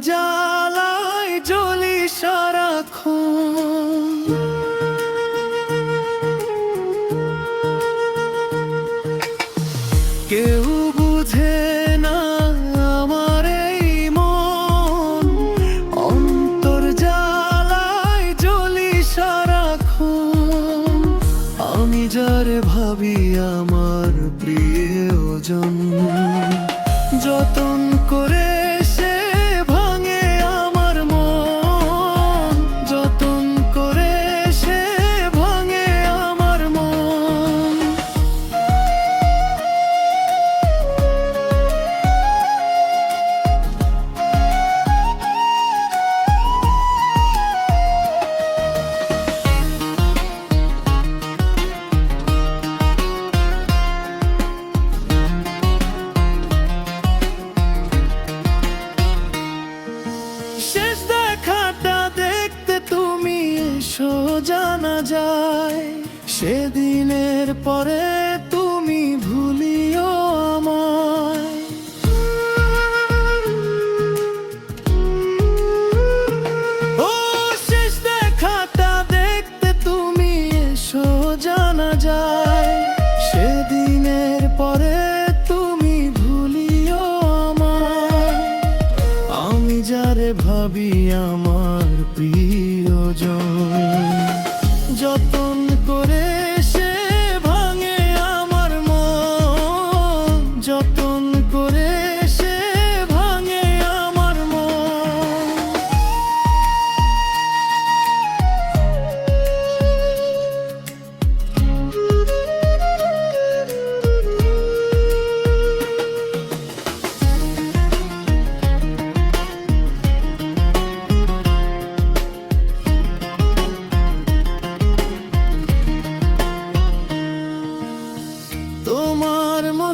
জ্বালায় জ্বলি সারাক্ষণ। কেউ বুঝে না আমার এই মন। অন্তর আমি ভাবি আমার প্রিয়জন। যতন এসো, জানা যায়, সেদিনের পরে তুমি ভুলিও আমায়। ও, শেষ দেখাটা দেখতে তুমি এসো, জানা যায়, সেদিনের পরে তুমি ভুলিও আমায়। আমি যারে ভাবি আমার যতন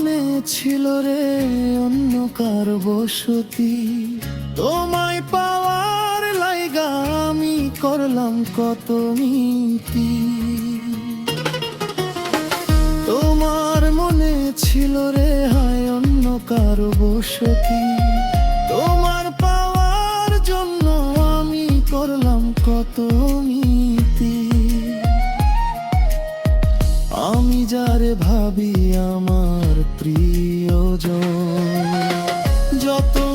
মনে ছিল রে অন্য কার বসতি? তোমায় পাওয়ার লাইগা আমি করলাম কত মিতি। তোমার মনে ছিল রে হায় অন্য কার বসতি? তোমার পাওয়ার জন্য আমি করলাম কত মিতি। আমি যারে ভাবি আমার todo